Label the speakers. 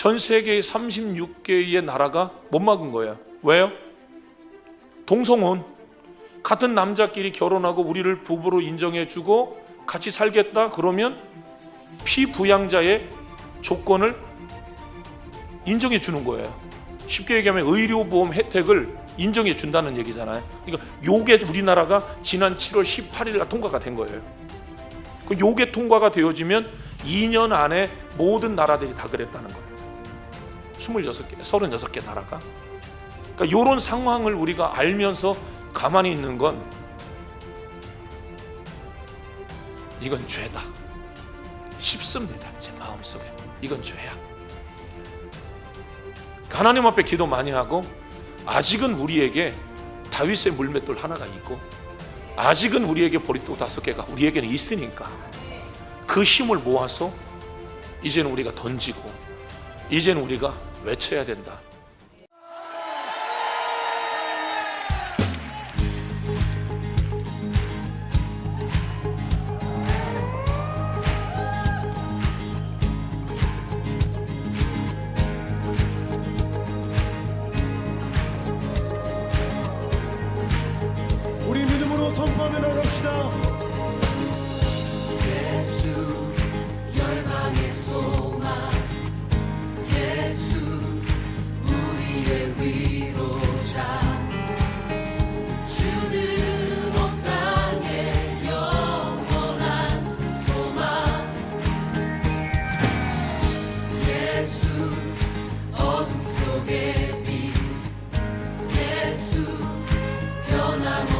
Speaker 1: 전 세계 36개의 나라가 못 막은 거예요. 왜요? 동성혼. 같은 남자끼리 결혼하고 우리를 부부로 인정해주고 같이 살겠다 그러면 피부양자의 조건을 인정해 주는 거예요. 쉽게 얘기하면 의료보험 혜택을 인정해 준다는 얘기잖아요. 그러니까 요게 우리나라가 지난 7월 18일 날 통과가 된 거예요. 그 요게 통과가 되어지면 2년 안에 모든 나라들이 다 그랬다는 거예요. 26개, 36개 나라가. 그러니까 요런 상황을 우리가 알면서 가만히 있는 건 이건 죄다. 싶습니다. 제 마음속에. 이건 죄야. 하나님 앞에 기도 많이 하고 아직은 우리에게 다윗의 물맷돌 하나가 있고 아직은 우리에게 보리떡 다섯 개가 우리에게는 있으니까 그 힘을 모아서 이제는 우리가 던지고 이제는 우리가 외쳐야 된다. una